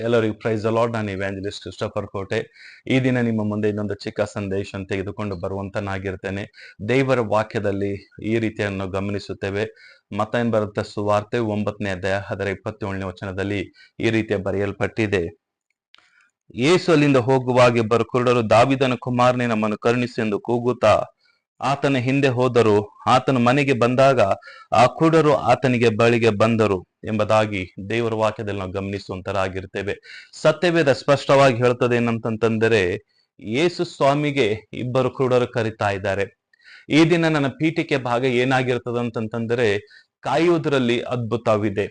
ಎಲ್ಲರಿಗೂ ಪ್ರೈಸ್ ಅಲಾಡ್ ನಾನು ಇವ್ಯಾಂಜಲಿಸ್ಟ್ ಕ್ರಿಸ್ಟಫರ್ ಕೋಟೆ. ಈ ದಿನ ನಿಮ್ಮ ಮುಂದೆ ಇನ್ನೊಂದು ಚಿಕ್ಕ ಸಂದೇಶ ತೆಗೆದುಕೊಂಡು ಬರುವಂತನಾಗಿರ್ತೇನೆ. ದೇವರ ವಾಕ್ಯದಲ್ಲಿ ಈ ರೀತಿಯನ್ನು ಗಮನಿಸುತ್ತೇವೆ. ಮತ ಏನ್ ಬರುತ್ತೆ ಸುವಾರ್ತೆ ಒಂಬತ್ತನೇ ಅಧ್ಯಾಯ ಅದರ ಇಪ್ಪತ್ತೇಳನೇ ವಚನದಲ್ಲಿ ಈ ರೀತಿಯ ಬರೆಯಲ್ಪಟ್ಟಿದೆ. ಯೇಸು ಅಲ್ಲಿಂದ ಹೋಗುವಾಗೆ ಬರು ಕುರುಡರು ದಾವಿದನ ಕುಮಾರನೇ ನಮ್ಮನ್ನು ಕರುಣಿಸಿ ಎಂದು ಕೂಗುತ್ತಾ ಆತನ ಹಿಂದೆ ಹೋದರು. ಆತನ ಮನೆಗೆ ಬಂದಾಗ ಆ ಕುರುಡರು ಆತನಿಗೆ ಬಳಿಗೆ ಬಂದರು ಎಂಬುದಾಗಿ ದೇವರ ವಾಕ್ಯದಲ್ಲಿ ನಾವು ಗಮನಿಸುವಂತರಾಗಿರ್ತೇವೆ. ಸತ್ಯವೇದ ಸ್ಪಷ್ಟವಾಗಿ ಹೇಳ್ತದೆ ಏನಂತಂತಂದರೆ, ಯೇಸು ಸ್ವಾಮಿಗೆ ಇಬ್ಬರು ಕುರುಡರು ಕರಿತಾ ಇದ್ದಾರೆ. ಈ ದಿನ ನನ್ನ ಪೀಠಿಕೆ ಭಾಗ ಏನಾಗಿರ್ತದೆ ಅಂತಂತಂದರೆ, ಕಾಯುವುದರಲ್ಲಿ ಅದ್ಭುತವಿದೆ.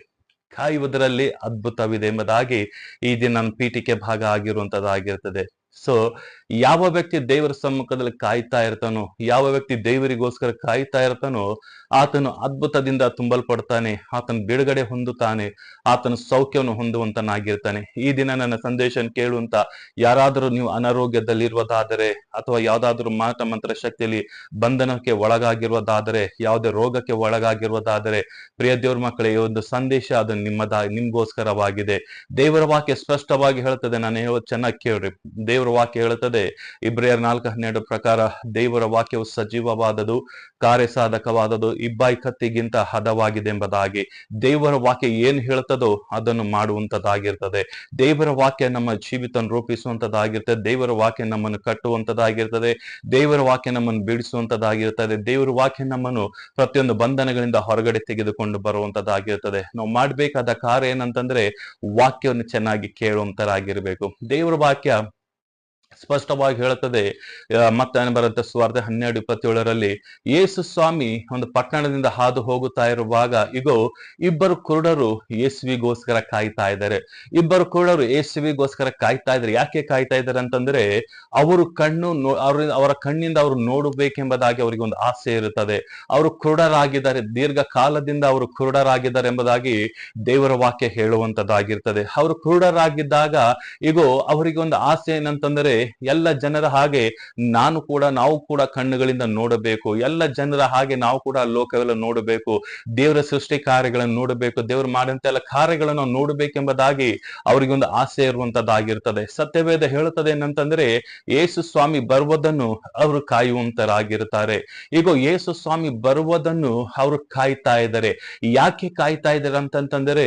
ಕಾಯುವುದರಲ್ಲಿ ಅದ್ಭುತವಿದೆ ಎಂಬುದಾಗಿ ಈ ದಿನ ನನ್ನ ಪೀಠಿಕೆ ಭಾಗ ಆಗಿರುವಂತದ್ದಾಗಿರ್ತದೆ. ಸೊ ಯಾವ ವ್ಯಕ್ತಿ ದೇವರ ಸಮ್ಮುಖದಲ್ಲಿ ಕಾಯ್ತಾ ಇರ್ತಾನೋ ಯಾವ ವ್ಯಕ್ತಿ ದೇವರಿಗೋಸ್ಕರ ಕಾಯ್ತಾ ಇರ್ತಾನೋ ಆತನು ಅದ್ಭುತದಿಂದ ತುಂಬಲ್ಪಡ್ತಾನೆ, ಆತನ ಬಿಡುಗಡೆ ಹೊಂದುತ್ತಾನೆ, ಆತನ ಸೌಖ್ಯವನ್ನು ಹೊಂದುವಂತನಾಗಿರ್ತಾನೆ. ಈ ದಿನ ನನ್ನ ಸಂದೇಶ ಕೇಳುವಂತ ಯಾರಾದರೂ ನೀವು ಅನಾರೋಗ್ಯದಲ್ಲಿರುವುದಾದರೆ ಅಥವಾ ಯಾವ್ದಾದ್ರು ಮಾಟ ಮಂತ್ರ ಶಕ್ತಿಯಲ್ಲಿ ಬಂಧನಕ್ಕೆ ಒಳಗಾಗಿರುವುದಾದರೆ, ಯಾವುದೇ ರೋಗಕ್ಕೆ ಒಳಗಾಗಿರುವುದಾದರೆ, ಪ್ರಿಯ ದೇವ್ರ ಮಕ್ಕಳೇ ಒಂದು ಸಂದೇಶ ಅದು ನಿಮ್ಮದ, ನಿಮ್ಗೋಸ್ಕರವಾಗಿದೆ. ದೇವರ ವಾಕ್ಯ ಸ್ಪಷ್ಟವಾಗಿ ಹೇಳ್ತದೆ ನಾನು ಹೇಳೋದು ಚೆನ್ನಾಗಿ ಕೇಳ್ರಿ. ದೇವರ ವಾಕ್ಯ ಹೇಳುತ್ತದೆ, ಇಬ್ರಿಯರ್ ನಾಲ್ಕು ಹನ್ನೆರಡು ಪ್ರಕಾರ ದೇವರ ವಾಕ್ಯವು ಸಜೀವವಾದದು ಕಾರ್ಯಸಾಧಕವಾದದು ಇಬ್ಬಾಯಿ ಕತ್ತಿಗಿಂತ ಹದವಾಗಿದೆ ಎಂಬುದಾಗಿ ದೇವರ ವಾಕ್ಯ ಏನ್ ಹೇಳ್ತದೋ ಅದನ್ನು ಮಾಡುವಂತದ್ದಾಗಿರ್ತದೆ ದೇವರ ವಾಕ್ಯ ನಮ್ಮ ಜೀವಿತ ರೂಪಿಸುವಂತದ್ದಾಗಿರ್ತದೆ ದೇವರ ವಾಕ್ಯ ನಮ್ಮನ್ನು ಕಟ್ಟುವಂತದ್ದಾಗಿರ್ತದೆ ದೇವರ ವಾಕ್ಯ ನಮ್ಮನ್ನು ಬಿಡಿಸುವಂತದ್ದಾಗಿರ್ತದೆ ದೇವರ ವಾಕ್ಯ ನಮ್ಮನ್ನು ಪ್ರತಿಯೊಂದು ಬಂಧನಗಳಿಂದ ಹೊರಗಡೆ ತೆಗೆದುಕೊಂಡು ಬರುವಂತದ್ದಾಗಿರ್ತದೆ ನಾವು ಮಾಡಬೇಕಾದ ಕಾರ್ಯ ಏನಂತಂದ್ರೆ ವಾಕ್ಯವನ್ನು ಚೆನ್ನಾಗಿ ಕೇಳುವಂತರಾಗಿರ್ಬೇಕು. ದೇವರ ವಾಕ್ಯ ಸ್ಪಷ್ಟವಾಗಿ ಹೇಳುತ್ತದೆ ಆ, ಮತ್ತೆ ಬರುತ್ತೆ? ಸ್ವಾರ್ಥ ಹನ್ನೆರಡು ಇಪ್ಪತ್ತೇಳರಲ್ಲಿ ಯೇಸು ಸ್ವಾಮಿ ಒಂದು ಪಟ್ಟಣದಿಂದ ಹಾದು ಹೋಗುತ್ತಾ ಇರುವಾಗ ಇಗೋ ಇಬ್ಬರು ಕುರುಡರು ಯೇಸುವಿಗೋಸ್ಕರ ಕಾಯ್ತಾ ಇದ್ದಾರೆ. ಇಬ್ಬರು ಕುರುಡರು ಯೇಸುವಿಗೋಸ್ಕರ ಕಾಯ್ತಾ ಇದ್ದಾರೆ. ಯಾಕೆ ಕಾಯ್ತಾ ಇದ್ದಾರೆ ಅಂತಂದ್ರೆ ಅವರು ಕಣ್ಣು ಅವ್ರ ಅವರ ಕಣ್ಣಿಂದ ಅವರು ನೋಡಬೇಕೆಂಬುದಾಗಿ ಅವರಿಗೆ ಒಂದು ಆಸೆ ಇರುತ್ತದೆ. ಅವರು ಕುರುಡರಾಗಿದ್ದಾರೆ. ದೀರ್ಘ ಕಾಲದಿಂದ ಅವರು ಕುರುಡರಾಗಿದ್ದಾರೆ ಎಂಬುದಾಗಿ ದೇವರ ವಾಕ್ಯ ಹೇಳುವಂತದ್ದಾಗಿರ್ತದೆ ಅವರು ಕುರುಡರಾಗಿದ್ದಾಗ ಇಗೋ ಅವರಿಗೆ ಒಂದು ಆಸೆ ಏನಂತಂದ್ರೆ ಎಲ್ಲ ಜನರ ಹಾಗೆ ನಾನು ಕೂಡ, ನಾವು ಕೂಡ ಕಣ್ಣುಗಳಿಂದ ನೋಡಬೇಕು. ಎಲ್ಲ ಜನರ ಹಾಗೆ ನಾವು ಕೂಡ ಲೋಕವೆಲ್ಲ ನೋಡಬೇಕು. ದೇವರ ಸೃಷ್ಟಿ ಕಾರ್ಯಗಳನ್ನು ನೋಡಬೇಕು. ದೇವರು ಮಾಡಿದಂತ ಎಲ್ಲ ಕಾರ್ಯಗಳನ್ನು ನೋಡಬೇಕೆಂಬುದಾಗಿ ಅವರಿಗೆ ಒಂದು ಆಸೆ ಇರುವಂತದ್ದಾಗಿರ್ತದೆ. ಸತ್ಯವೇದ ಹೇಳುತ್ತದೆ ಏನಂತಂದ್ರೆ ಯೇಸು ಸ್ವಾಮಿ ಬರುವುದನ್ನು ಅವರು ಕಾಯುವಂತರಾಗಿರ್ತಾರೆ ಈಗ ಯೇಸು ಸ್ವಾಮಿ ಬರುವುದನ್ನು ಅವರು ಕಾಯ್ತಾ ಇದ್ದಾರೆ. ಯಾಕೆ ಕಾಯ್ತಾ ಇದ್ದಾರೆ ಅಂತಂತಂದ್ರೆ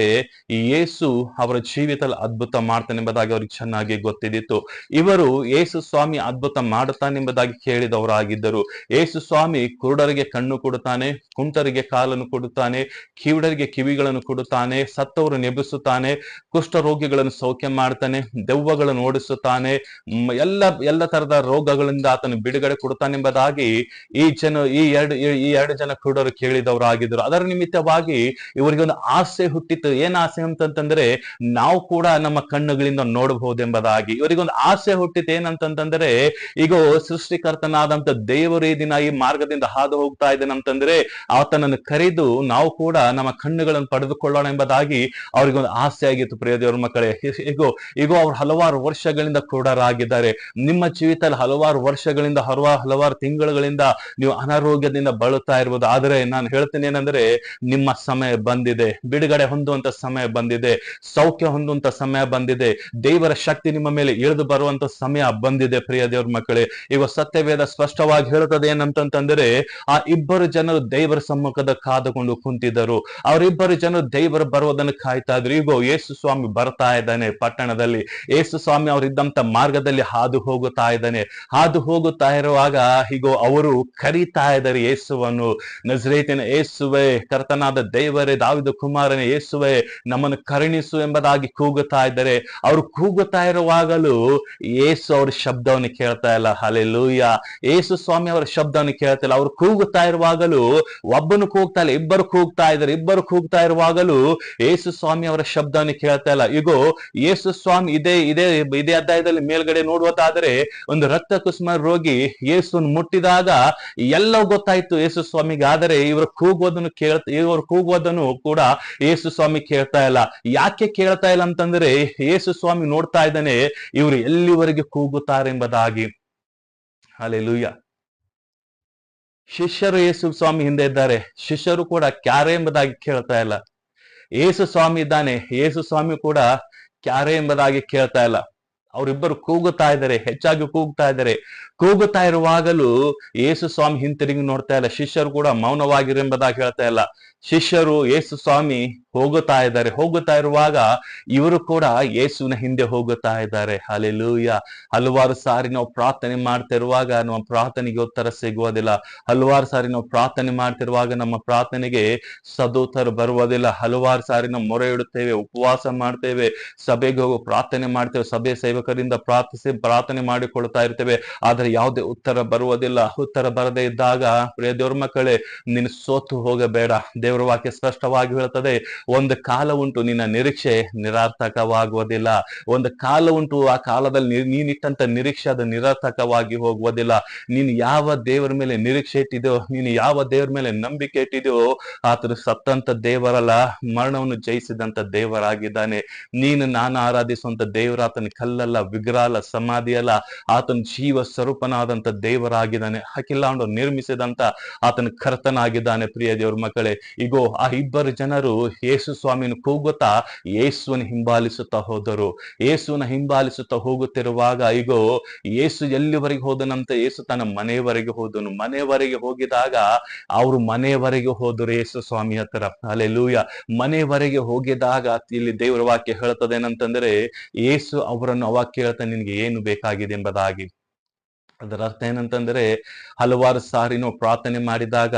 ಯೇಸು ಅವರ ಜೀವಿತದಲ್ಲಿ ಅದ್ಭುತ ಮಾಡ್ತಾನೆ ಎಂಬುದಾಗಿ ಅವ್ರಿಗೆ ಚೆನ್ನಾಗಿ ಗೊತ್ತಿದ್ದಿತ್ತು. ಇವರು ಯೇಸು ಸ್ವಾಮಿ ಅದ್ಭುತ ಮಾಡುತ್ತಾನೆಂಬುದಾಗಿ ಕೇಳಿದವರಾಗಿದ್ದರು. ಯೇಸು ಸ್ವಾಮಿ ಕುರುಡರಿಗೆ ಕಣ್ಣು ಕೊಡುತ್ತಾನೆ, ಕುಂಟರಿಗೆ ಕಾಲನ್ನು ಕೊಡುತ್ತಾನೆ, ಕಿವಿಡರಿಗೆ ಕಿವಿಗಳನ್ನು ಕೊಡುತ್ತಾನೆ, ಸತ್ತವರು ನೆಬಿಸುತ್ತಾನೆ ಕುಷ್ಠರೋಗಿಗಳನ್ನು ಸೌಖ್ಯ ಮಾಡ್ತಾನೆ, ದೆವ್ವಗಳನ್ನು ಓಡಿಸುತ್ತಾನೆ ಎಲ್ಲ ಎಲ್ಲ ತರದ ರೋಗಗಳಿಂದ ಆತನು ಬಿಡುಗಡೆ ಕೊಡುತ್ತಾನೆಂಬುದಾಗಿ ಈ ಜನ, ಈ ಎರಡು, ಈ- ಈ ಎರಡು ಜನ ಕುರುಡರು ಕೇಳಿದವರಾಗಿದ್ದರು. ಅದರ ನಿಮಿತ್ತವಾಗಿ ಇವರಿಗೆ ಒಂದು ಆಸೆ ಹುಟ್ಟಿತ್ತು ಏನ್ ಆಸೆ ಅಂತಂತಂದ್ರೆ, ನಾವು ಕೂಡ ನಮ್ಮ ಕಣ್ಣುಗಳಿಂದ ನೋಡಬಹುದೆಂಬುದಾಗಿ. ಇವರಿಗೊಂದು ಆಸೆ ಹುಟ್ಟಿತ್ತು ಏನಂತಂತಂದ್ರೆ ಈಗ ಸೃಷ್ಟಿಕರ್ತನಾದಂತ ದೇವರು ಈ ದಿನ ಈ ಮಾರ್ಗದಿಂದ ಹಾದು ಹೋಗ್ತಾ ಇದ್ದಾನೆ ಆತನನ್ನು ಕರೆದು ನಾವು ಕೂಡ ನಮ್ಮ ಕಣ್ಣುಗಳನ್ನು ಪಡೆದುಕೊಳ್ಳೋಣ ಎಂಬುದಾಗಿ ಅವ್ರಿಗೊಂದು ಆಸೆ ಆಗಿತ್ತು ಪ್ರಿಯ ದೇವರ ಮಕ್ಕಳೇ. ಈಗೋ ಈಗೋ ಅವ್ರು ಹಲವಾರು ವರ್ಷಗಳಿಂದ ಕ್ರೂಢರಾಗಿದ್ದಾರೆ ನಿಮ್ಮ ಜೀವಿತದಲ್ಲಿ ಹಲವಾರು ವರ್ಷಗಳಿಂದ ಹಲವಾರು ಹಲವಾರು ತಿಂಗಳುಗಳಿಂದ ನೀವು ಅನಾರೋಗ್ಯದಿಂದ ಬಳಲ್ತಾ ಇರ್ಬೋದು. ಆದ್ರೆ ನಾನು ಹೇಳ್ತೇನೆ ಏನಂದ್ರೆ, ನಿಮ್ಮ ಸಮಯ ಬಂದಿದೆ. ಬಿಡುಗಡೆ ಹೊಂದುವಂತ ಸಮಯ ಬಂದಿದೆ. ಸೌಖ್ಯ ಹೊಂದುವಂತ ಸಮಯ ಬಂದಿದೆ. ದೇವರ ಶಕ್ತಿ ನಿಮ್ಮ ಮೇಲೆ ಇಳಿದು ಬರುವಂತ ಸಮಯ ಬಂದಿದೆ ಪ್ರಿಯ ದೇವ್ರ ಮಕ್ಕಳೇ. ಈಗ ಸತ್ಯವೇದ ಸ್ಪಷ್ಟವಾಗಿ ಹೇಳುತ್ತದೆ ಏನಂತಂತಂದ್ರೆ, ಆ ಇಬ್ಬರು ಜನರು ದೇವರ ಸಮ್ಮುಖದ ಕಾದುಕೊಂಡು ಕುಂತಿದ್ದರು. ಅವರಿಬ್ಬರು ಜನರು ದೇವರು ಬರುವುದನ್ನು ಕಾಯ್ತಾ ಇದ್ರು. ಈಗ ಯೇಸು ಸ್ವಾಮಿ ಬರ್ತಾ ಇದ್ದಾನೆ ಪಟ್ಟಣದಲ್ಲಿ. ಯೇಸು ಸ್ವಾಮಿ ಅವರಿದ್ದಂತ ಮಾರ್ಗದಲ್ಲಿ ಹಾದು ಹೋಗುತ್ತಾ ಇದ್ದಾನೆ. ಹಾದು ಹೋಗುತ್ತಾ ಇರುವಾಗ ಹೀಗೋ ಅವರು ಕರೀತಾ ಇದ್ದಾರೆ ಯೇಸುವನ್ನು. ನಜರೇತಿನ ಯೇಸುವೆ, ಕರ್ತನಾದ ದೇವರೇ, ದಾವಿದ ಕುಮಾರನೇ, ಯೇಸುವೆ, ನಮ್ಮನ್ನು ಕರುಣಿಸು ಎಂಬುದಾಗಿ ಕೂಗುತ್ತಾ ಇದ್ದಾರೆ. ಅವರು ಕೂಗುತ್ತಾ ಇರುವಾಗಲೂ ಯೇಸು ಅವ್ರ ಶಬ್ದವನ್ನು ಕೇಳ್ತಾ ಇಲ್ಲ. ಹಲೆಲೂಯ ಯೇಸು ಸ್ವಾಮಿ ಅವರ ಶಬ್ದವನ್ನು ಕೇಳ್ತಾ ಇಲ್ಲ. ಅವ್ರು ಕೂಗುತ್ತಾ ಇರುವಾಗಲೂ ಒಬ್ಬನು ಕೂಗ್ತಾ ಇಲ್ಲ. ಇಬ್ಬರು ಕೂಗ್ತಾ ಇದ್ದಾರೆ. ಇಬ್ಬರು ಕೂಗ್ತಾ ಇರುವಾಗಲೂ ಯೇಸು ಸ್ವಾಮಿ ಅವರ ಶಬ್ದವನ್ನು ಕೇಳ್ತಾ ಇಲ್ಲ. ಈಗ ಯೇಸು ಸ್ವಾಮಿ ಇದೇ ಇದೇ ಇದೇ ಅಧ್ಯಾಯದಲ್ಲಿ ಮೇಲ್ಗಡೆ ನೋಡುವುದಾದರೆ ಒಂದು ರಕ್ತ ಕುಸುಮ ರೋಗಿ ಯೇಸುವನ್ನು ಮುಟ್ಟಿದಾಗ ಎಲ್ಲವೂ ಗೊತ್ತಾಯ್ತು ಯೇಸು ಸ್ವಾಮಿಗೆ. ಆದರೆ ಇವರು ಕೂಗುವುದನ್ನು ಕೇಳ್ತಾ, ಇವರು ಕೂಗುವುದನ್ನು ಕೂಡ ಯೇಸು ಸ್ವಾಮಿ ಕೇಳ್ತಾ ಇಲ್ಲ. ಯಾಕೆ ಕೇಳ್ತಾ ಇಲ್ಲ ಅಂತಂದ್ರೆ ಯೇಸು ಸ್ವಾಮಿ ನೋಡ್ತಾ ಇದ್ದಾನೆ, ಇವರು ಎಲ್ಲಿವರೆಗೆ ಕೂಗುತ್ತಾರೆ ಎಂಬುದಾಗಿ ಲೂಯ್ಯ ಶಿಷ್ಯರು ಯೇಸು ಸ್ವಾಮಿ ಹಿಂದೆ ಇದ್ದಾರೆ. ಶಿಷ್ಯರು ಕೂಡ ಕ್ಯಾರೆ ಎಂಬುದಾಗಿ ಕೇಳ್ತಾ ಇಲ್ಲ. ಯೇಸು ಸ್ವಾಮಿ ಇದ್ದಾನೆ. ಯೇಸು ಸ್ವಾಮಿ ಕೂಡ ಕ್ಯಾರೆ ಎಂಬುದಾಗಿ ಕೇಳ್ತಾ ಇಲ್ಲ. ಅವರಿಬ್ಬರು ಕೂಗುತ್ತಾ ಇದ್ದಾರೆ, ಹೆಚ್ಚಾಗಿ ಕೂಗ್ತಾ ಇದ್ದಾರೆ. ಕೂಗುತ್ತಾ ಇರುವಾಗಲೂ ಯೇಸು ಸ್ವಾಮಿ ಹಿಂತಿರುಗಿ ನೋಡ್ತಾ ಇಲ್ಲ. ಶಿಷ್ಯರು ಕೂಡ ಮೌನವಾಗಿರೆಂಬುದಾಗಿ ಹೇಳ್ತಾ ಇಲ್ಲ. ಶಿಷ್ಯರು ಯೇಸು ಸ್ವಾಮಿ ಹೋಗುತ್ತಾ ಇದ್ದಾರೆ. ಹೋಗುತ್ತಾ ಇರುವಾಗ ಇವರು ಕೂಡ ಯೇಸುವಿನ ಹಿಂದೆ ಹೋಗುತ್ತಾ ಇದ್ದಾರೆ. ಅಲ್ಲೆಲೂಯ ಹಲವಾರು ಸಾರಿ ನಾವು ಪ್ರಾರ್ಥನೆ ಮಾಡ್ತಿರುವಾಗ ನಮ್ಮ ಪ್ರಾರ್ಥನೆಗೆ ಉತ್ತರ ಸಿಗುವುದಿಲ್ಲ. ಹಲವಾರು ಸಾರಿ ನಾವು ಪ್ರಾರ್ಥನೆ ಮಾಡ್ತಿರುವಾಗ ನಮ್ಮ ಪ್ರಾರ್ಥನೆಗೆ ಸದೋತ್ತರ ಬರುವುದಿಲ್ಲ. ಹಲವಾರು ಸಾರಿ ನಾವು ಮೊರೆ ಇಡುತ್ತೇವೆ, ಉಪವಾಸ ಮಾಡ್ತೇವೆ, ಸಭೆಗೆ ಹೋಗಿ ಪ್ರಾರ್ಥನೆ ಮಾಡ್ತೇವೆ ಸಭೆ ಸೇವಕರಿಂದ ಪ್ರಾರ್ಥಿಸಿ ಪ್ರಾರ್ಥನೆ ಮಾಡಿಕೊಳ್ತಾ ಇರ್ತೇವೆ. ಆದ್ರೆ ಯಾವುದೇ ಉತ್ತರ ಬರುವುದಿಲ್ಲ. ಉತ್ತರ ಬರದೇ ಇದ್ದಾಗ, ಪ್ರಿಯ ದೇವ್ರ ಮಕ್ಕಳೇ, ನೀನು ಸೋತು ಹೋಗಬೇಡ. ದೇವರ ವಾಕ್ಯ ಸ್ಪಷ್ಟವಾಗಿ ಹೇಳುತ್ತದೆ, ಒಂದು ಕಾಲ ಉಂಟು ನಿನ್ನ ನಿರೀಕ್ಷೆ ನಿರಾರ್ಥಕವಾಗುವುದಿಲ್ಲ. ಒಂದು ಕಾಲ ಉಂಟು, ಆ ಕಾಲದಲ್ಲಿ ನೀನಿಟ್ಟಂತ ನಿರೀಕ್ಷೆ ಅದು ನಿರರ್ಥಕವಾಗಿ ಹೋಗುವುದಿಲ್ಲ. ನೀನು ಯಾವ ದೇವರ ಮೇಲೆ ನಿರೀಕ್ಷೆ ಇಟ್ಟಿದ್ಯೋ, ನೀನು ಯಾವ ದೇವರ ಮೇಲೆ ನಂಬಿಕೆ ಇಟ್ಟಿದ್ಯೋ, ಆತನು ಸತ್ತಂತ ದೇವರಲ್ಲ, ಮರಣವನ್ನು ಜಯಿಸಿದಂತ ದೇವರಾಗಿದ್ದಾನೆ. ನೀನು ನಾನು ಆರಾಧಿಸುವಂತ ದೇವರ ಆತನ ಕಲ್ಲಲ್ಲ ವಿಗ್ರಹ ಅಲ್ಲ, ಸಮಾಧಿ ಅಲ್ಲ, ಆತನ ಜೀವ ಸ್ವರೂಪನಾದಂತ ದೇವರಾಗಿದ್ದಾನೆ. ಅಖಿಲಾಂಡು ನಿರ್ಮಿಸಿದಂತ ಆತನ ಕರ್ತನಾಗಿದ್ದಾನೆ ಪ್ರಿಯ ದೇವರ ಮಕ್ಕಳೇ. ಈಗೋ ಆ ಇಬ್ಬರು ಜನರು ಯೇಸು ಸ್ವಾಮಿನ ಕೂಗುತ್ತಾ ಯೇಸುವನ್ನು ಹಿಂಬಾಲಿಸುತ್ತಾ ಹೋದರು. ಯೇಸುವನ್ನ ಹಿಂಬಾಲಿಸುತ್ತಾ ಹೋಗುತ್ತಿರುವಾಗ ಈಗೋ ಯೇಸು ಎಲ್ಲಿವರೆಗೆ ಹೋದನಂತ ಯೇಸು ತನ್ನ ಮನೆಯವರೆಗೆ ಹೋದನು. ಮನೆಯವರೆಗೆ ಹೋಗಿದಾಗ ಅವರು ಮನೆಯವರೆಗೆ ಹೋದರು ಯೇಸು ಸ್ವಾಮಿ ಹತ್ರ. ಅಲ್ಲೆಲೂಯ ಮನೆಯವರೆಗೆ ಹೋಗಿದಾಗ ಇಲ್ಲಿ ದೇವರ ವಾಕ್ಯ ಹೇಳುತ್ತದೆ ಏನಂತಂದ್ರೆ ಯೇಸು ಅವರನ್ನು ಅವಾಗ ಕೇಳ್ತಾ ನಿನ್ಗೆ ಏನು ಬೇಕಾಗಿದೆ ಎಂಬುದಾಗಿ. ಅದರ ಅರ್ಥ ಏನಂತಂದ್ರೆ ಹಲವಾರು ಸಾರಿ ನಾವು ಪ್ರಾರ್ಥನೆ ಮಾಡಿದಾಗ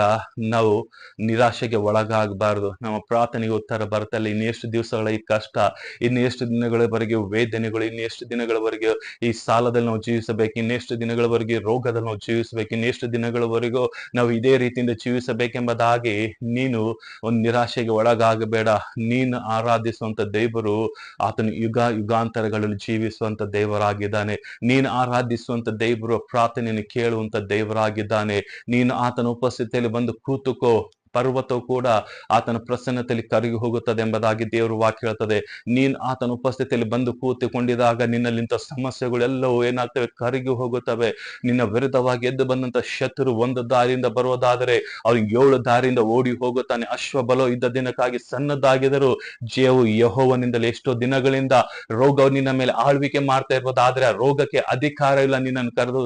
ನಾವು ನಿರಾಶೆಗೆ ಒಳಗಾಗಬಾರ್ದು. ನಮ್ಮ ಪ್ರಾರ್ಥನೆಗೆ ಉತ್ತರ ಬರ್ತಲ್ಲ ಇನ್ನೆಷ್ಟು ದಿವಸಗಳ ಈ ಕಷ್ಟ, ಇನ್ನೆಷ್ಟು ದಿನಗಳವರೆಗೆ ವೇದನೆಗಳು, ಇನ್ನೆಷ್ಟು ದಿನಗಳವರೆಗೆ ಈ ಸಾಲದಲ್ಲಿ ನಾವು ಜೀವಿಸಬೇಕು, ಇನ್ನೆಷ್ಟು ದಿನಗಳವರೆಗೆ ರೋಗದಲ್ಲಿ ನಾವು ಜೀವಿಸಬೇಕು, ಇನ್ನೆಷ್ಟು ದಿನಗಳವರೆಗೂ ನಾವು ಇದೇ ರೀತಿಯಿಂದ ಜೀವಿಸಬೇಕೆಂಬುದಾಗಿ ನೀನು ಒಂದು ನಿರಾಶೆಗೆ ಒಳಗಾಗಬೇಡ. ನೀನು ಆರಾಧಿಸುವಂತ ದೇವರು ಆತನು ಯುಗ, ಯುಗಾಂತರಗಳಲ್ಲಿ ಜೀವಿಸುವಂತ ದೇವರಾಗಿದ್ದಾನೆ. ನೀನು ಆರಾಧಿಸುವಂತ ದೇವರು ಪ್ರಾರ್ಥನೆಯನ್ನು ಕೇಳುವಂತ ದೇವರಾಗಿದ್ದಾನೆ. ನೀನು ಆತನ ಉಪಸ್ಥಿತಿಯಲ್ಲಿ ಬಂದು ಕೂತುಕೋ. ಪರ್ವತವು ಕೂಡ ಆತನ ಪ್ರಸನ್ನತೆಯಲ್ಲಿ ಕರಗಿ ಹೋಗುತ್ತದೆ ಎಂಬುದಾಗಿ ದೇವರು ವಾಕ್ಯ ಹೇಳ್ತದೆ. ನೀನ್ ಆತನ ಉಪಸ್ಥಿತಿಯಲ್ಲಿ ಬಂದು ಕೂತುಕೊಂಡಿದಾಗ ನಿನ್ನಲ್ಲಿಂತ ಸಮಸ್ಯೆಗಳೆಲ್ಲವೂ ಏನಾಗ್ತವೆ? ಕರಗಿ ಹೋಗುತ್ತವೆ. ನಿನ್ನ ವಿರುದ್ಧವಾಗಿ ಎದ್ದು ಬಂದಂತ ಶತ್ರು ಒಂದು ದಾರಿಯಿಂದ ಬರುವುದಾದರೆ ಅವ್ರು ಏಳು ದಾರಿಯಿಂದ ಓಡಿ ಹೋಗುತ್ತಾನೆ. ಅಶ್ವಬಲೋ ಇದ್ದ ದಿನಕ್ಕಾಗಿ ಸಣ್ಣದಾಗಿದರು ಜೇವು ಯಹೋವನಿಂದಲೇ ಎಷ್ಟೋ ದಿನಗಳಿಂದ ರೋಗ ನಿನ್ನ ಮೇಲೆ ಆಳ್ವಿಕೆ ಮಾಡ್ತಾ ಇರ್ಬೋದಾದ್ರೆ ಆ ರೋಗಕ್ಕೆ ಅಧಿಕಾರ ಇಲ್ಲ ನಿನ್ನನ್ನು ಕರೆದು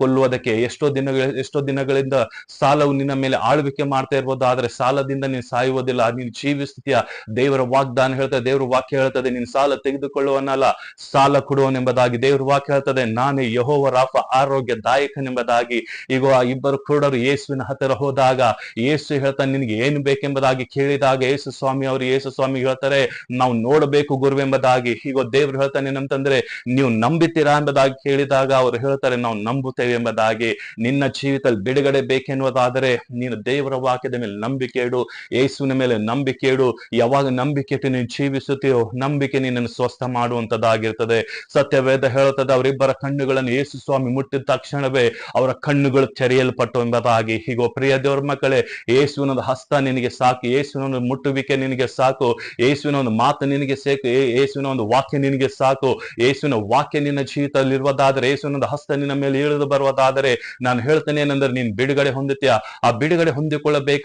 ಕೊಲ್ಲುವುದಕ್ಕೆ. ಎಷ್ಟೋ ದಿನಗಳ, ಎಷ್ಟೋ ದಿನಗಳಿಂದ ಸಾಲವು ನಿನ್ನ ಮೇಲೆ ಆಳ್ವಿಕೆ ಮಾಡ್ತಾ ಇರ್ಬೋದು. ಆದ್ರೆ ಸಾಲದಿಂದ ನೀನು ಸಾಯುವುದಿಲ್ಲ, ನೀನ್ ಜೀವಿಸ್ತೀಯ? ದೇವರ ವಾಗ್ದಾನ ಹೇಳ್ತದೆ, ದೇವರ ವಾಕ್ಯ ಹೇಳ್ತದೆ, ನೀನು ಸಾಲ ತೆಗೆದುಕೊಳ್ಳುವನಲ್ಲ, ಸಾಲ ಕೊಡುವನೆಂಬುದಾಗಿ ದೇವರ ವಾಕ್ಯ ಹೇಳ್ತದೆ, ನಾನೇ ಯಹೋವ ರಾಫ ಆರೋಗ್ಯ ದಾಯಕನೆಂಬುದಾಗಿ ಈಗ ಆ ಇಬ್ಬರು ಕುರುಡರು ಯೇಸುವಿನ ಹತ್ತಿರ ಹೋದಾಗ, ಯೇಸು ಹೇಳ್ತಾನೆ, ನಿನ್ಗೆ ಏನು ಬೇಕೆಂಬುದಾಗಿ ಕೇಳಿದಾಗ, ಯೇಸು ಸ್ವಾಮಿ ಅವರು, ಯೇಸು ಸ್ವಾಮಿ ಹೇಳ್ತಾರೆ, ನಾವು ನೋಡಬೇಕು ಗುರುವೆಂಬುದಾಗಿ. ಈಗ ದೇವ್ರು ಹೇಳ್ತಾನೆ ಏನಂತಂದ್ರೆ, ನೀವು ನಂಬಿತೀರಾ ಎಂಬುದಾಗಿ ಕೇಳಿದಾಗ ಅವರು ಹೇಳ್ತಾರೆ, ನಾವು ನಂಬುತ್ತೇವೆ ಎಂಬುದಾಗಿ. ನಿನ್ನ ಜೀವಿತದಲ್ಲಿ ಬಿಡುಗಡೆ ಬೇಕೆನ್ನುವುದಾದರೆ, ನೀನು ದೇವರ ವಾಕ್ಯದ ಮೇಲೆ ನಂಬಿಕೆ ಇಡು, ಯೇಸುವಿನ ಮೇಲೆ ನಂಬಿಕೆ ಇಡು. ಯಾವಾಗ ನಂಬಿಕೆ ನೀನು ಜೀವಿಸುತ್ತೀಯೋ, ನಂಬಿಕೆ ನಿನ್ನನ್ನು ಸ್ವಸ್ಥ ಮಾಡುವಂತದ್ದಾಗಿರ್ತದೆ ಸತ್ಯವೇದ ಹೇಳುತ್ತದೆ, ಅವರಿಬ್ಬರ ಕಣ್ಣುಗಳನ್ನು ಯೇಸು ಸ್ವಾಮಿ ಮುಟ್ಟಿದ ತಕ್ಷಣವೇ ಅವರ ಕಣ್ಣುಗಳು ತೆರೆಯಲ್ಪಟ್ಟು ಎಂಬುದಾಗಿ. ಹೀಗೋ ಪ್ರಿಯ ದೇವರ ಮಕ್ಕಳೇ ಯೇಸುವಿನ ಹಸ್ತ ನಿನಗೆ ಸಾಕು ಯೇಸುವಿನ ಒಂದು ಮುಟ್ಟುವಿಕೆ ನಿನಗೆ ಸಾಕು ಯೇಸುವಿನ ಒಂದು ಮಾತು ನಿನಗೆ ಸಾಕು ಯೇಸುವಿನ ಒಂದು ವಾಕ್ಯ ನಿನಗೆ ಸಾಕು. ಯೇಸುವಿನ ವಾಕ್ಯ ನಿನ್ನ ಜೀವಿತದಲ್ಲಿ ಇರುವುದಾದರೆ ಯೇಸುವಿನ ಹಸ್ತ ನಿನ್ನ ಮೇಲೆ ಇಳಿದು ಬರುವುದಾದರೆ, ನಾನು ಹೇಳ್ತೇನೆ ಏನಂದ್ರೆ, ನೀನು ಬಿಡುಗಡೆ ಹೊಂದುತ್ತೀಯ? ಆ ಬಿಡುಗಡೆ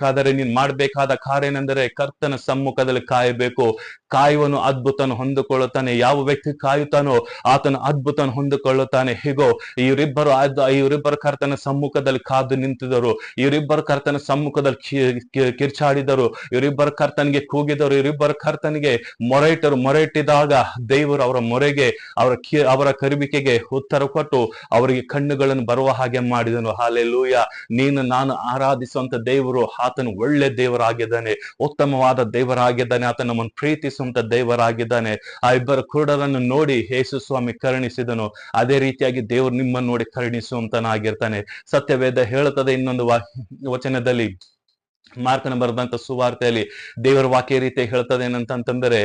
ಹೊಂದಿಕೊಳ್ಳಬೇಕಾದರೆ ನೀನ್ ಮಾಡಬೇಕಾದ ಕಾರ್ಯ ಏನೆಂದರೆ ಕರ್ತನ ಸಮ್ಮುಖದಲ್ಲಿ ಕಾಯಬೇಕು. ಕಾಯುವನು ಅದ್ಭುತನ ಹೊಂದಿಕೊಳ್ಳುತ್ತಾನೆ. ಯಾವ ವ್ಯಕ್ತಿ ಕಾಯುತ್ತಾನೋ ಆತನ ಅದ್ಭುತನ ಹೊಂದಿಕೊಳ್ಳುತ್ತಾನೆ. ಹೀಗೋ, ಇವರಿಬ್ಬರು ಇವರಿಬ್ಬರು ಕರ್ತನ ಸಮ್ಮುಖದಲ್ಲಿ ಕಾದು ನಿಂತಿದ್ದರು. ಇವರಿಬ್ಬರು ಕರ್ತನ ಸಮ್ಮುಖದಲ್ಲಿ ಕಿರ್ಚಾಡಿದರು. ಇವರಿಬ್ಬರು ಕರ್ತನಿಗೆ ಕೂಗಿದರು. ಇವರಿಬ್ಬರು ಕರ್ತನಿಗೆ ಮೊರೆಯಿಟ್ಟರು. ಮೊರೆಯಿಟ್ಟಿದಾಗ ದೇವರು ಅವರ ಮೊರೆಗೆ, ಅವರ ಅವರ ಕರಿಬಿಕೆಗೆ ಉತ್ತರ ಕೊಟ್ಟು ಅವರಿಗೆ ಕಣ್ಣುಗಳನ್ನು ಬರುವ ಹಾಗೆ ಮಾಡಿದನು. ಹಾಲೆ ಲೂಯ ನೀನು ನಾನು ಆರಾಧಿಸುವಂತ ದೇವರು ಆತನು ಒಳ್ಳೆ ದೇವರಾಗಿದ್ದಾನೆ, ಉತ್ತಮವಾದ ದೇವರಾಗಿದ್ದಾನೆ, ಆತನ ನಮ್ಮನ್ನು ಪ್ರೀತಿಸುವಂತ ದೇವರಾಗಿದ್ದಾನೆ. ಆ ಇಬ್ಬರ ಕುರುಡರನ್ನು ನೋಡಿ ಯೇಸು ಸ್ವಾಮಿ ಕರುಣಿಸಿದನು. ಅದೇ ರೀತಿಯಾಗಿ ದೇವರು ನಿಮ್ಮನ್ನು ನೋಡಿ ಕರುಣಿಸುವಂತನಾಗಿರ್ತಾನೆ. ಸತ್ಯವೇದ ಹೇಳುತ್ತದೆ ಇನ್ನೊಂದು ವಚನದಲ್ಲಿ, ಮಾರ್ಕನ ಬರೆದಂತ ಸುವಾರ್ತೆಯಲ್ಲಿ, ದೇವರ ವಾಕ್ಯ ರೀತಿ ಹೇಳ್ತದೆ ಏನಂತಂತಂದರೆ,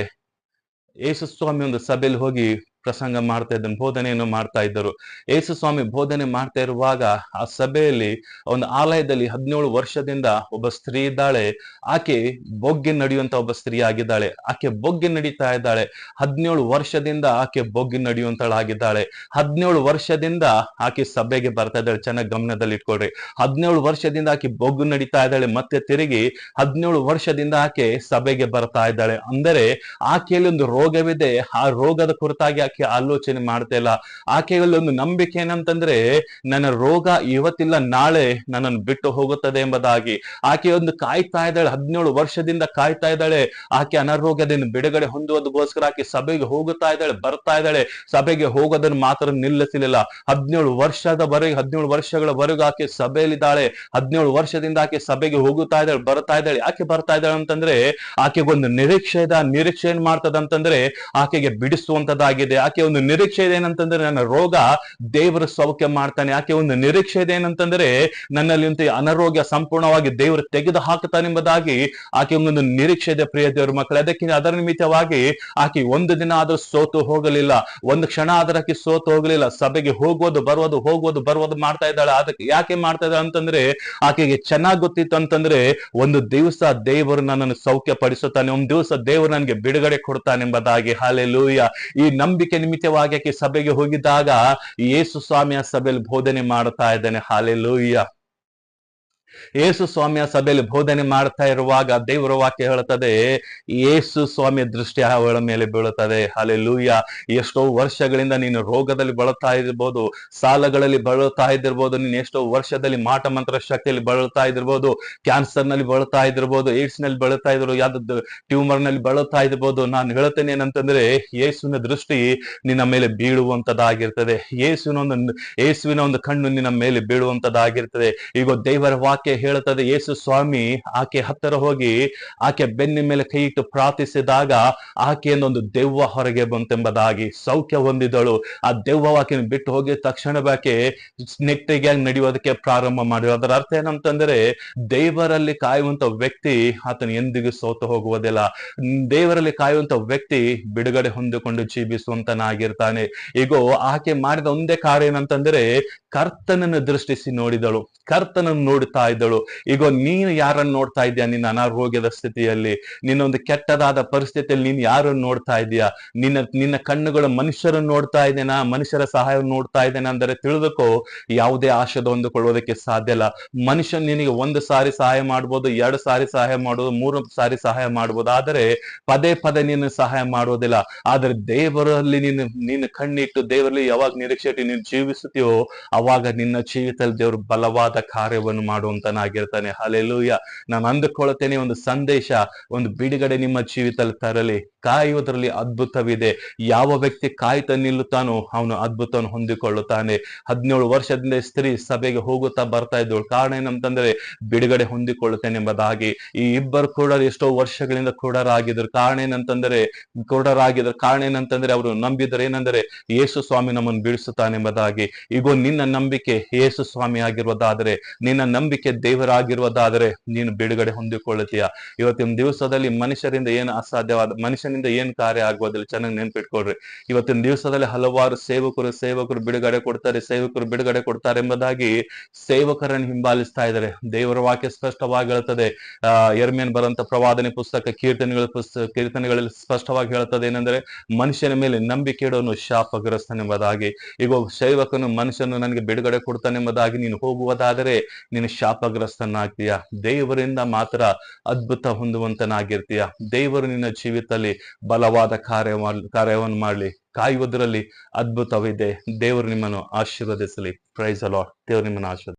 ಯೇಸು ಸ್ವಾಮಿ ಒಂದು ಸಭೆಯಲ್ಲಿ ಹೋಗಿ ಪ್ರಸಂಗ ಮಾಡ್ತಾ ಇದ್ದನು ಬೋಧನೆಯನ್ನು ಮಾಡ್ತಾ ಇದ್ದರು. ಯೇಸು ಸ್ವಾಮಿ ಬೋಧನೆ ಮಾಡ್ತಾ ಇರುವಾಗ ಆ ಸಭೆಯಲ್ಲಿ ಒಂದು ಆಲಯದಲ್ಲಿ ಹದಿನೇಳು ವರ್ಷದಿಂದ ಒಬ್ಬ ಸ್ತ್ರೀ ಇದ್ದಾಳೆ. ಆಕೆ ಬೊಗ್ಗೆ ನಡೆಯುವಂತ ಒಬ್ಬ ಸ್ತ್ರೀ ಆಗಿದ್ದಾಳೆ. ಆಕೆ ಬೊಗ್ಗೆ ನಡೀತಾ ಇದ್ದಾಳೆ. ಹದಿನೇಳು ವರ್ಷದಿಂದ ಆಕೆ ಬೊಗ್ಗೆ ನಡೆಯುವಂತಳಾಗಿದ್ದಾಳೆ. ಹದಿನೇಳು ವರ್ಷದಿಂದ ಆಕೆ ಸಭೆಗೆ ಬರ್ತಾ ಇದ್ದಾಳೆ. ಚೆನ್ನಾಗಿ ಗಮನದಲ್ಲಿ ಇಟ್ಕೊಳ್ರಿ. ಹದಿನೇಳು ವರ್ಷದಿಂದ ಆಕೆ ಬೊಗ್ಗು ನಡೀತಾ ಇದ್ದಾಳೆ. ಮತ್ತೆ ತಿರುಗಿ ಹದಿನೇಳು ವರ್ಷದಿಂದ ಆಕೆ ಸಭೆಗೆ ಬರ್ತಾ ಇದ್ದಾಳೆ. ಅಂದರೆ ಆಕೆಯಲ್ಲಿ ಒಂದು ರೋಗವಿದೆ. ಆ ರೋಗದ ಕುರಿತಾಗಿ ಆಕೆ ಆಲೋಚನೆ ಮಾಡ್ತಾ ಇಲ್ಲ. ಆಕೆಗಳಲ್ಲಿ ಒಂದು ನಂಬಿಕೆ ಏನಂತಂದ್ರೆ, ನನ್ನ ರೋಗ ಇವತ್ತಿಲ್ಲ, ನಾಳೆ ನನ್ನನ್ನು ಬಿಟ್ಟು ಹೋಗುತ್ತದೆ ಎಂಬುದಾಗಿ. ಆಕೆ ಒಂದು ಕಾಯ್ತಾ ಇದ್ದಾಳೆ, ಹದಿನೇಳು ವರ್ಷದಿಂದ ಕಾಯ್ತಾ ಇದ್ದಾಳೆ. ಆಕೆ ಅನಾರೋಗ್ಯದಿಂದ ಬಿಡುಗಡೆ ಹೊಂದುವುದಕ್ಕೋಸ್ಕರ ಆಕೆ ಸಭೆಗೆ ಹೋಗುತ್ತಾ ಇದ್ದಾಳೆ, ಬರ್ತಾ ಇದ್ದಾಳೆ. ಸಭೆಗೆ ಹೋಗೋದನ್ನು ಮಾತ್ರ ನಿಲ್ಲಿಸಲಿಲ್ಲ. ಹದಿನೇಳು ವರ್ಷದವರೆಗೆ, ಹದಿನೇಳು ವರ್ಷಗಳವರೆಗೂ ಆಕೆ ಸಭೆಯಲ್ಲಿದ್ದಾಳೆ. ಹದಿನೇಳು ವರ್ಷದಿಂದ ಆಕೆ ಸಭೆಗೆ ಹೋಗುತ್ತಾ ಇದ್ದಾಳೆ, ಬರ್ತಾ ಇದ್ದಾಳೆ. ಆಕೆ ಬರ್ತಾ ಇದ್ದಾಳೆ ಅಂತಂದ್ರೆ, ಆಕೆಗೊಂದು ನಿರೀಕ್ಷೆ ಇದೆ. ನಿರೀಕ್ಷೆ ಏನ್ ಮಾಡ್ತದಂತಂದ್ರೆ ಆಕೆಗೆ ಬಿಡಿಸುವಂತದ್ದಾಗಿದೆ. ಆಕೆ ಒಂದು ನಿರೀಕ್ಷೆ ಇದೆ ಏನಂತಂದ್ರೆ ನನ್ನ ರೋಗ ದೇವರ ಸೌಖ್ಯ ಮಾಡ್ತಾನೆ. ಆಕೆ ಒಂದು ನಿರೀಕ್ಷೆ ಇದೆ ಏನಂತಂದ್ರೆ ನನ್ನಲ್ಲಿ ಅನಾರೋಗ್ಯ ಸಂಪೂರ್ಣವಾಗಿ ದೇವರು ತೆಗೆದು ಹಾಕ್ತಾನೆ ಎಂಬುದಾಗಿ ಆಕೆ ಒಂದು ನಿರೀಕ್ಷೆ ಇದೆ ಪ್ರಿಯ ದೇವರ ಮಕ್ಕಳು. ಅದಕ್ಕೆ ಅದರ ನಿಮಿತ್ತವಾಗಿ ಆಕೆ ಒಂದು ದಿನ ಆದ್ರೂ ಸೋತು ಹೋಗಲಿಲ್ಲ. ಒಂದು ಕ್ಷಣ ಆದ್ರೆ ಆಕೆ ಸೋತು ಹೋಗಲಿಲ್ಲ. ಸಭೆಗೆ ಹೋಗೋದು ಬರೋದು ಹೋಗೋದು ಬರೋದು ಮಾಡ್ತಾ ಇದ್ದಾಳೆ. ಅದಕ್ಕೆ ಯಾಕೆ ಮಾಡ್ತಾ ಇದ್ದಾಳೆ ಅಂತಂದ್ರೆ ಆಕೆಗೆ ಚೆನ್ನಾಗಿ ಗೊತ್ತಿತ್ತು ಅಂತಂದ್ರೆ ಒಂದು ದಿವಸ ದೇವರು ನನ್ನನ್ನು ಸೌಖ್ಯ ಪಡಿಸುತ್ತಾನೆ ಒಂದು ದಿವಸ ದೇವರು ನನಗೆ ಬಿಡುಗಡೆ ಕೊಡ್ತಾನೆ ಎಂಬುದಾಗಿ ಹಾಲೆ ಲೂಯ್ಯ ಈ ನಂಬಿಕೆ ನಿಮಿತ್ತವಾಗಿ ಆಕೆ ಸಭೆಗೆ ಹೋಗಿದ್ದಾಗ ಯೇಸು ಸ್ವಾಮಿಯ ಸಭೆಯಲ್ಲಿ ಬೋಧನೆ ಮಾಡ್ತಾ ಇದ್ದಾನೆ. ಹಾಲೆ ಹಾಲೆಲೂಯ ಯೇಸು ಸ್ವಾಮಿಯ ಸಭೆಯಲ್ಲಿ ಬೋಧನೆ ಮಾಡ್ತಾ ಇರುವಾಗ ದೇವರ ವಾಕ್ಯ ಹೇಳುತ್ತದೆ ಯೇಸು ಸ್ವಾಮಿಯ ದೃಷ್ಟಿ ಅವಳ ಮೇಲೆ ಬೀಳುತ್ತದೆ. ಹಾಲೆಲೂಯ ಎಷ್ಟೋ ವರ್ಷಗಳಿಂದ ನೀನು ರೋಗದಲ್ಲಿ ಬಳಲ್ತಾ ಇರ್ಬೋದು, ಸಾಲಗಳಲ್ಲಿ ಬಳಲ್ತಾ ಇದ್ದಿರ್ಬೋದು, ನೀನು ಎಷ್ಟೋ ವರ್ಷದಲ್ಲಿ ಮಾಟ ಮಂತ್ರ ಶಕ್ತಿಯಲ್ಲಿ ಬಳಲ್ತಾ ಇದ್ದಿರ್ಬೋದು ಕ್ಯಾನ್ಸರ್ನಲ್ಲಿ ಬಳಲ್ತಾ ಇದ್ದಿರ್ಬೋದು ಏಡ್ಸ್ನಲ್ಲಿ ಬಳಲ್ತಾ ಇದ್ರು ಯಾವ್ದು ಟ್ಯೂಮರ್ನಲ್ಲಿ ಬಳಲ್ತಾ ಇದ್ದಿರ್ಬೋದು. ನಾನು ಹೇಳ್ತೇನೆ ಏನಂತಂದ್ರೆ ಯೇಸುವಿನ ದೃಷ್ಟಿ ನಿನ್ನ ಮೇಲೆ ಬೀಳುವಂತದ್ದಾಗಿರ್ತದೆ. ಯೇಸುವಿನ ಒಂದು ಯೇಸುವಿನ ಒಂದು ಕಣ್ಣು ನಿನ್ನ ಮೇಲೆ ಬೀಳುವಂತದ್ದಾಗಿರ್ತದೆ. ಈಗ ದೇವರ ವಾಕ್ಯ ಹೇಳುತ್ತದೆ ಯೇಸು ಸ್ವಾಮಿ, ಆಕೆ ಹತ್ತಿರ ಹೋಗಿ ಆಕೆ ಬೆನ್ನ ಮೇಲೆ ಕೈ ಇಟ್ಟು ಪ್ರಾರ್ಥಿಸಿದಾಗ ಆಕೆಯಿಂದ ಒಂದು ದೆವ್ವ ಹೊರಗೆ ಬಂತೆಂಬುದಾಗಿ ಸೌಖ್ಯ ಹೊಂದಿದಳು. ಆ ದೆವ್ವ ಆಕೆ ಬಿಟ್ಟು ಹೋಗಿ ತಕ್ಷಣ ಆಕೆ ನೆಟ್ಟಿಗೆ ನಡೆಯೋದಕ್ಕೆ ಪ್ರಾರಂಭ ಮಾಡಿದ್ರು ಅದರ ಅರ್ಥ ಏನಂತಂದ್ರೆ, ದೇವರಲ್ಲಿ ಕಾಯುವಂತ ವ್ಯಕ್ತಿ ಆತನ ಎಂದಿಗೂ ಸೋತು ಹೋಗುವುದಿಲ್ಲ. ದೇವರಲ್ಲಿ ಕಾಯುವಂತ ವ್ಯಕ್ತಿ ಬಿಡುಗಡೆ ಹೊಂದಿಕೊಂಡು ಜೀವಿಸುವಂತನಾಗಿರ್ತಾನೆ. ಈಗ ಆಕೆ ಮಾಡಿದ ಒಂದೇ ಕಾರ್ಯ ಏನಂತಂದ್ರೆ, ಕರ್ತನನ್ನು ದೃಷ್ಟಿಸಿ ನೋಡಿದಳು. ಕರ್ತನನ್ನು ನೋಡ್ತಾ ಇದ್ದಳು. ಈಗ ನೀನು ಯಾರನ್ನ ನೋಡ್ತಾ ಇದೀಯ ನಿನ್ನ ಅನಾರೋಗ್ಯದ ಸ್ಥಿತಿಯಲ್ಲಿ? ನಿನ್ನೊಂದು ಕೆಟ್ಟದಾದ ಪರಿಸ್ಥಿತಿಯಲ್ಲಿ ನೀನು ಯಾರನ್ನ ನೋಡ್ತಾ ಇದೀಯ ನಿನ್ನ ನಿನ್ನ ಕಣ್ಣುಗಳು ಮನುಷ್ಯರನ್ನು ನೋಡ್ತಾ ಇದ್ದೇನಾ? ಮನುಷ್ಯರ ಸಹಾಯ ನೋಡ್ತಾ ಇದ್ದೇನೆ ಅಂದರೆ ತಿಳಿದುಕೋ, ಯಾವುದೇ ಆಶಯದ ಹೊಂದಿಕೊಳ್ಳೋದಕ್ಕೆ ಸಾಧ್ಯ ಇಲ್ಲ. ಮನುಷ್ಯ ನಿನಗೆ ಒಂದು ಸಾರಿ ಸಹಾಯ ಮಾಡ್ಬೋದು, ಎರಡು ಸಾರಿ ಸಹಾಯ ಮಾಡೋದು ಮೂರು ಸಾರಿ ಸಹಾಯ ಮಾಡ್ಬೋದು. ಆದರೆ ಪದೇ ಪದೇ ನೀನು ಸಹಾಯ ಮಾಡೋದಿಲ್ಲ. ಆದ್ರೆ ದೇವರಲ್ಲಿ ನೀನು ನೀನು ಕಣ್ಣಿಟ್ಟು ದೇವರಲ್ಲಿ ಯಾವಾಗ ನಿರೀಕ್ಷೆ ಇಟ್ಟು ನೀನು ಜೀವಿಸುತ್ತೀಯೋ, ಅವಾಗ ನಿನ್ನ ಜೀವಿತದಲ್ಲಿ ದೇವರು ಬಲವಾದ ಕಾರ್ಯವನ್ನು ಮಾಡುವಂತನಾಗಿರ್ತಾನೆ ಹಾಲೆಲೂಯ ನಾನು ಅಂದುಕೊಳ್ಳುತ್ತೇನೆ ಒಂದು ಸಂದೇಶ ಒಂದು ಬಿಡುಗಡೆ ನಿಮ್ಮ ಜೀವಿತದಲ್ಲಿ ತರಲಿ. ಕಾಯುವುದರಲ್ಲಿ ಅದ್ಭುತವಿದೆ. ಯಾವ ವ್ಯಕ್ತಿ ಕಾಯ್ತಾ ನಿಲ್ಲುತ್ತಾನೋ ಅವನು ಅದ್ಭುತವನ್ನು ಹೊಂದಿಕೊಳ್ಳುತ್ತಾನೆ. ಹದಿನೇಳು ವರ್ಷದಿಂದ ಸ್ತ್ರೀ ಸಭೆಗೆ ಹೋಗುತ್ತಾ ಬರ್ತಾ ಇದ್ದಳು. ಕಾರಣ ಏನಂತಂದ್ರೆ ಬಿಡುಗಡೆ ಹೊಂದಿಕೊಳ್ಳುತ್ತೇನೆ ಎಂಬುದಾಗಿ. ಈ ಇಬ್ಬರು ಕೂಡ ಎಷ್ಟೋ ವರ್ಷಗಳಿಂದ ಕುರುಡರಾಗಿದ್ರು ಕಾರಣ ಏನಂತಂದ್ರೆ ಕುರುಡರಾಗಿದ್ರು ಕಾರಣ ಏನಂತಂದ್ರೆ ಅವರು ನಂಬಿದ್ರು. ಏನಂದ್ರೆ ಯೇಸು ಸ್ವಾಮಿ ನಮ್ಮನ್ನು ಬಿಡಿಸುತ್ತಾನೆ ಎಂಬುದಾಗಿ. ಈಗ ನಿನ್ನ ನಂಬಿಕೆ ಯೇಸು ಸ್ವಾಮಿ ಆಗಿರುವುದಾದ್ರೆ, ನಿನ್ನ ನಂಬಿಕೆ ದೇವರಾಗಿರುವುದಾದರೆ ನೀನು ಬಿಡುಗಡೆ ಹೊಂದಿಕೊಳ್ಳುತ್ತೀಯ? ಇವತ್ತಿನ ದಿವಸದಲ್ಲಿ ಮನುಷ್ಯರಿಂದ ಏನು ಅಸಾಧ್ಯವಾದ ಮನುಷ್ಯನಿಂದ ಏನ್ ಕಾರ್ಯ ಆಗುವುದಿಲ್ಲ. ಚೆನ್ನಾಗಿ ನೆನ್ಪಿಟ್ಕೊಳ್ರಿ. ಇವತ್ತಿನ ದಿವಸದಲ್ಲಿ ಹಲವಾರು ಸೇವಕರು ಸೇವಕರು ಬಿಡುಗಡೆ ಕೊಡ್ತಾರೆ, ಸೇವಕರು ಬಿಡುಗಡೆ ಕೊಡ್ತಾರೆ ಎಂಬುದಾಗಿ ಸೇವಕರನ್ನು ಹಿಂಬಾಲಿಸ್ತಾ ಇದ್ದಾರೆ. ದೇವರ ವಾಕ್ಯ ಸ್ಪಷ್ಟವಾಗಿ ಹೇಳುತ್ತದೆ ಆ ಎರ್ಮೇನ್ ಬರಂತ ಪ್ರವಾದನೆ ಪುಸ್ತಕ ಕೀರ್ತನೆಗಳ ಪುಸ್ತಕ ಕೀರ್ತನೆಗಳಲ್ಲಿ ಸ್ಪಷ್ಟವಾಗಿ ಹೇಳುತ್ತದೆ ಏನಂದ್ರೆ, ಮನುಷ್ಯನ ಮೇಲೆ ನಂಬಿಕೆ ಇಡೋನು ಶಾಪಗ್ರಸ್ತನೆಂಬುದಾಗಿ. ಈಗ ಸೇವಕನು ಮನುಷ್ಯನು ನನಗೆ ಬಿಡುಗಡೆ ಕೊಡ್ತಾನೆಂಬುದಾಗಿ ನೀನು ಹೋಗುವುದಾದರೆ, ನೀನು ಶಾಪಗ್ರಸ್ತನಾಗ್ತೀಯ. ದೇವರಿಂದ ಮಾತ್ರ ಅದ್ಭುತ ಹೊಂದುವಂತನಾಗಿರ್ತೀಯ. ದೇವರು ನಿನ್ನ ಜೀವಿತದಲ್ಲಿ ಬಲವಾದ ಕಾರ್ಯ ಕಾರ್ಯವನ್ನು ಮಾಡಲಿ. ಕಾಯುವುದರಲ್ಲಿ ಅದ್ಭುತವಿದೆ. ದೇವರು ನಿಮ್ಮನ್ನು ಆಶೀರ್ವದಿಸಲಿ. ಪ್ರೈಸ್ ಅಲಾಟ್ ದೇವರು ನಿಮ್ಮನ್ನು ಆಶೀರ್ವದಿಸಲಿ.